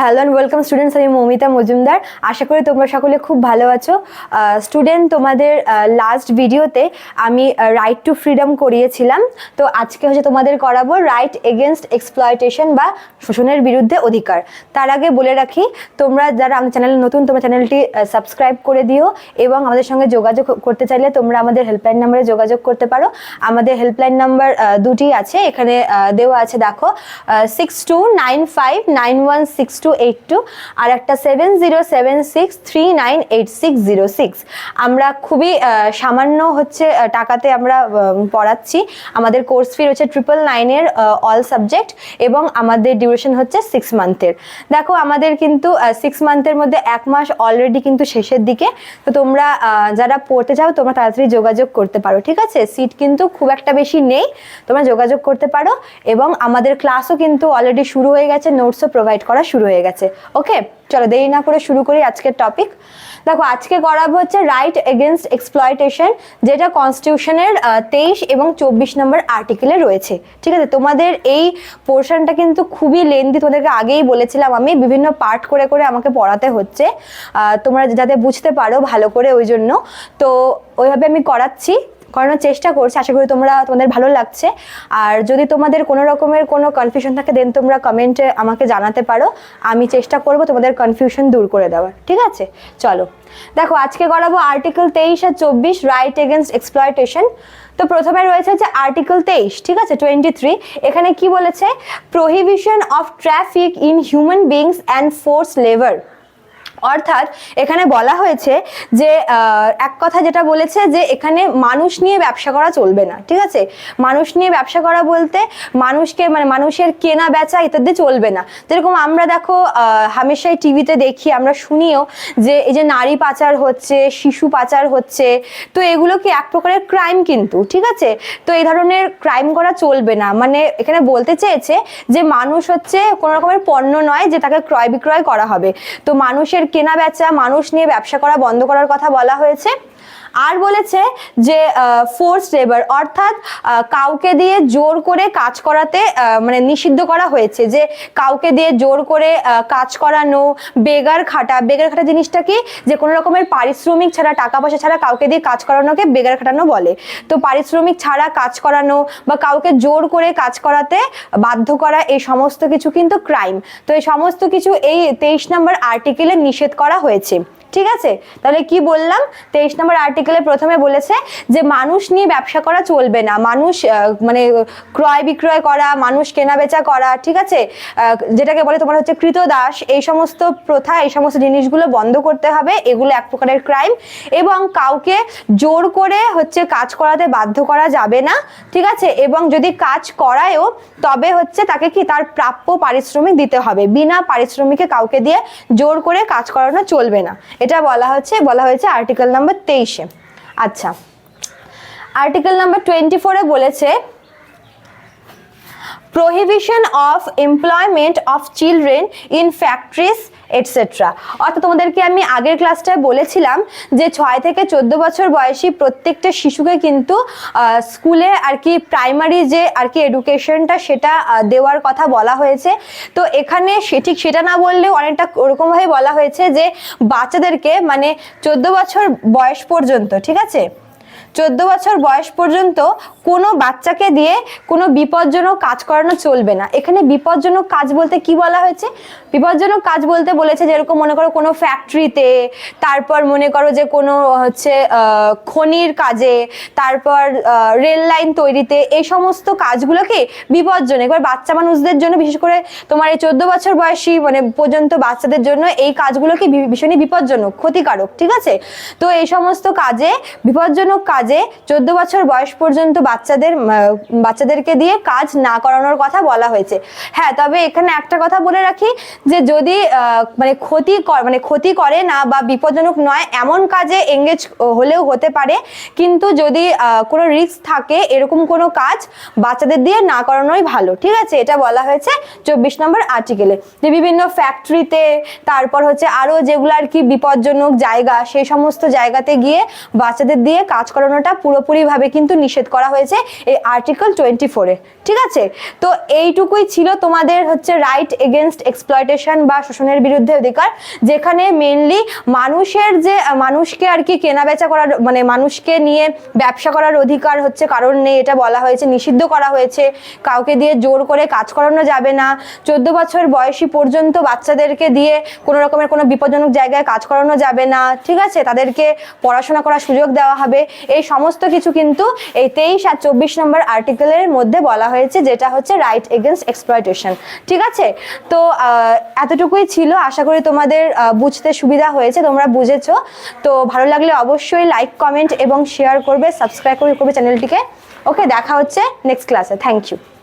Hello and welcome students আমি মৌমিতা মজুমদার। আশা করি তোমরা সকলে খুব ভালো আছো। স্টুডেন্ট তোমাদের লাস্ট ভিডিওতে আমি রাইট টু ফ্রিডম করিয়েছিলাম। তো আজকে হচ্ছে তোমাদের করাবো রাইট এগেনস্ট এক্সপ্লয়টেশন বা শোষণের বিরুদ্ধে অধিকার। তার আগে বলে রাখি, তোমরা যারা আমাদের চ্যানেলে নতুন, তোমরা চ্যানেলটি সাবস্ক্রাইব করে দিও এবং আমাদের সঙ্গে যোগাযোগ করতে চাইলে তোমরা আমাদের হেল্পলাইন নাম্বারে যোগাযোগ করতে পারো। আমাদের হেল্পলাইন নাম্বার দুটি আছে। এখানে দেওয়া আছে, দেখো six two nine five nine one six two eight two আর একটা seven zero seven six three nine eight six zero six আমরা খুবই সামান্য হচ্ছে টাকাতে আমরা পড়াচ্ছি। আমাদের কোর্স ফি হচ্ছে ট্রিপল নাইনের অল সাবজেক্ট এবং আমাদের ডিউরেশন হচ্ছে সিক্স মান্থের দেখো, আমাদের কিন্তু সিক্স মান্থের মধ্যে এক মাস অলরেডি কিন্তু শেষের দিকে। তো তোমরা যারা পড়তে চাও তোমরা তাড়াতাড়ি যোগাযোগ করতে পারো, ঠিক আছে? সিট কিন্তু খুব একটা বেশি নেই। তোমরা যোগাযোগ করতে পারো এবং আমাদের ক্লাসও কিন্তু অলরেডি শুরু হয়ে গেছে নোটসও প্রোভাইড করা শুরু হয়ে গেছে। ওকে চলো দেরি না করে শুরু করি আজকের টপিক দেখো, আজকে করাবো হচ্ছে রাইট এগেনস্ট এক্সপ্লয়টেশন যেটা কনস্টিটিউশনের তেইশ এবং চব্বিশ নম্বর আর্টিকেলে রয়েছে। ঠিক আছে, তোমাদের এই পোর্শনটা কিন্তু খুবই লেন্দি তোমাদেরকে আগেই বলেছিলাম আমি, বিভিন্ন পার্ট করে করে আমাকে পড়াতে হচ্ছে। তোমরা যাতে বুঝতে পারো ভালো করে ওই জন্য। তো ওইভাবে আমি করাচ্ছি। করানোর চেষ্টা করছি। আশা করি তোমরা, তোমাদের ভালো লাগছে। আর যদি তোমাদের কোনো রকমের কোনো কনফিউশন থাকে দেন তোমরা কমেন্টে আমাকে জানাতে পারো। আমি চেষ্টা করব তোমাদের কনফিউশন দূর করে দেওয়ার। ঠিক আছে? চলো। দেখো, আজকে করাবো আর্টিকেল তেইশ আর চব্বিশ রাইট এগেনস্ট এক্সপ্লয়টেশন তো প্রথমে রয়েছে যে আর্টিকেল তেইশ, ঠিক আছে? টোয়েন্টি থ্রি এখানে কি বলেছে? Prohibition of traffic in human beings and force labour অর্থাৎ এখানে বলা হয়েছে যে এক কথা যেটা বলেছে যে, এখানে মানুষ নিয়ে ব্যবসা করা চলবে না, ঠিক আছে? মানুষ নিয়ে ব্যবসা করা বলতে মানুষকে মানে মানুষের কেনা, বেচা ইত্যাদি চলবে না। যেরকম আমরা দেখো হামেশাই টিভিতে দেখি, আমরা শুনিও যে, এই যে নারী পাচার হচ্ছে, শিশু পাচার হচ্ছে, তো এগুলো কি এক প্রকারের ক্রাইম কিন্তু, ঠিক আছে? তো এই ধরনের ক্রাইম করা চলবে না। মানে এখানে বলতে চেয়েছে যে, মানুষ হচ্ছে কোনো রকমের পণ্য নয় যে, তাকে ক্রয় বিক্রয় করা হবে। তো মানুষের কেনা বেচা মানুষ নিয়ে ব্যবসা করা বন্ধ করার কথা বলা হয়েছে। আর বলেছে যে ফোর্স লেবার অর্থাৎ কাউকে দিয়ে জোর করে কাজ করাতে মানে নিষিদ্ধ করা হয়েছে যে, কাউকে দিয়ে জোর করে কাজ করানো বেগার খাটা বেগার খাটা জিনিসটা কি? যে, কোনো রকমের পারিশ্রমিক ছাড়া, টাকা পয়সা ছাড়া কাউকে দিয়ে কাজ করানোকে বেগার খাটানো বলে। তো পারিশ্রমিক ছাড়া কাজ করানো বা কাউকে জোর করে কাজ করাতে বাধ্য করা, এই সমস্ত কিছু কিন্তু ক্রাইম তো এই সমস্ত কিছু এই তেইশ নম্বর আর্টিকেলে নিষেধ করা হয়েছে। ঠিক আছে? তাহলে কি বললাম? তেইশ নম্বর আর্টিকেলে প্রথমে বলেছে যে, মানুষ নিয়ে ব্যবসা করা চলবে না। মানুষ মানে ক্রয় বিক্রয় করা, মানুষ কেনা বেচা করা, ঠিক আছে? যেটাকে বলে তোমার হচ্ছে কৃতদাস, এই সমস্ত প্রথা, এই সমস্ত জিনিসগুলো বন্ধ করতে হবে। এগুলো এক প্রকারের ক্রাইম এবং কাউকে জোর করে হচ্ছে কাজ করাতে বাধ্য করা যাবে না, ঠিক আছে? এবং যদি কাজ করায়ও, তবে হচ্ছে তাকে কি? তার প্রাপ্য পারিশ্রমিক দিতে হবে। বিনা পারিশ্রমিকে কাউকে দিয়ে জোর করে কাজ করানো চলবে না। এটা বলা হচ্ছে বলা হয়েছে আর্টিকেল নাম্বার তেইশে। আচ্ছা আর্টিকেল নাম্বার টোয়েন্টি ফোরে বলেছে prohibition of employment of children in factories etcetera অর্থাৎ তোমাদেরকে আমি আগের ক্লাসটায় বলেছিলাম যে ছয় থেকে চোদ্দ বছর বয়সী প্রত্যেকটা শিশুকে কিন্তু স্কুলে আর কি প্রাইমারি যে আর কি এডুকেশনটা সেটা দেওয়ার কথা বলা হয়েছে। তো এখানে সে ঠিক সেটা না বললেও অনেকটা ওরকমভাবে বলা হয়েছে যে বাচ্চাদেরকে মানে চোদ্দ বছর বয়স পর্যন্ত, ঠিক আছে? চোদ্দ বছর বয়স পর্যন্ত কোনো বাচ্চাকে দিয়ে কোনো বিপজ্জনক কাজ করানো চলবে না। এখানে বিপজ্জনক কাজ বলতে কি বলা হয়েছে? বিপজ্জনক কাজ বলতে বলেছে যেরকম মনে করো কোনো ফ্যাক্টরিতে তারপর মনে করো যে কোনো হচ্ছে খনির কাজে, তারপর রেল লাইন তৈরিতে, এই সমস্ত কাজগুলো কি বিপজ্জনক? এবার বাচ্চা মানুষদের জন্য, বিশেষ করে তোমার এই চোদ্দ বছর বয়সী মানে পর্যন্ত বাচ্চাদের জন্য এই কাজগুলো কি ভীষণই বিপজ্জনক, ক্ষতিকারক, ঠিক আছে? তো এই সমস্ত কাজে বিপজ্জনক কাজে চোদ্দ বছর বয়স পর্যন্ত বাচ্চাদের বাচ্চাদেরকে দিয়ে কাজ না করানোর কথা বলা হয়েছে। হ্যাঁ তবে এখানে একটা কথা বলে রাখি যে যদি মানে ক্ষতি কর- মানে ক্ষতি করে না বা বিপজ্জনক নয়, এমন কাজে এঙ্গেজ হলেও হতে পারে। কিন্তু যদি কোনো রিস্ক থাকে, এরকম কোনো কাজ বাচ্চাদের দিয়ে না করানোই ভালো। ঠিক আছে? এটা বলা হয়েছে চব্বিশ নম্বর আর্টিকেলে যে বিভিন্ন ফ্যাক্টরিতে তারপর হচ্ছে আরও যেগুলো আর কি বিপজ্জনক জায়গা, সেই সমস্ত জায়গাতে গিয়ে বাচ্চাদের দিয়ে কাজ করানো করানোটা পুরোপুরিভাবে কিন্তু নিষেধ করা হয়েছে এই আর্টিকেল টোয়েন্টি ফোরে ঠিক আছে? তো এইটুকুই ছিল তোমাদের হচ্ছে রাইট এগেনস্ট এক্সপ্লয়টেশন বা শোষণের বিরুদ্ধে অধিকার, যেখানে মেনলি মানুষের যে, মানুষকে আর কি কেনাবেচা করার মানে মানুষকে নিয়ে ব্যবসা করার অধিকার হচ্ছে কারণ নেই, এটা বলা হয়েছে, নিষিদ্ধ করা হয়েছে। কাউকে দিয়ে জোর করে কাজ করানো যাবে না। চোদ্দ বছর বয়সী পর্যন্ত বাচ্চাদেরকে দিয়ে কোনো রকমের কোনো বিপজ্জনক জায়গায় কাজ করানো যাবে না। ঠিক আছে? তাদেরকে পড়াশোনা করার সুযোগ দেওয়া হবে। এই সমস্ত কিছু কিন্তু এই তেইশ আর চব্বিশ নম্বর আর্টিকেলের মধ্যে বলা হয়েছে, যেটা হচ্ছে রাইট এগেনস্ট এক্সপ্লয়টেশন ঠিক আছে? তো এতটুকুই ছিল। আশা করি তোমাদের বুঝতে সুবিধা হয়েছে, তোমরা বুঝেছ। তো, ভালো লাগলে অবশ্যই লাইক কমেন্ট এবং শেয়ার করবে সাবস্ক্রাইব করবে চ্যানেলটিকে ওকে দেখা হচ্ছে নেক্সট ক্লাসে থ্যাংক ইউ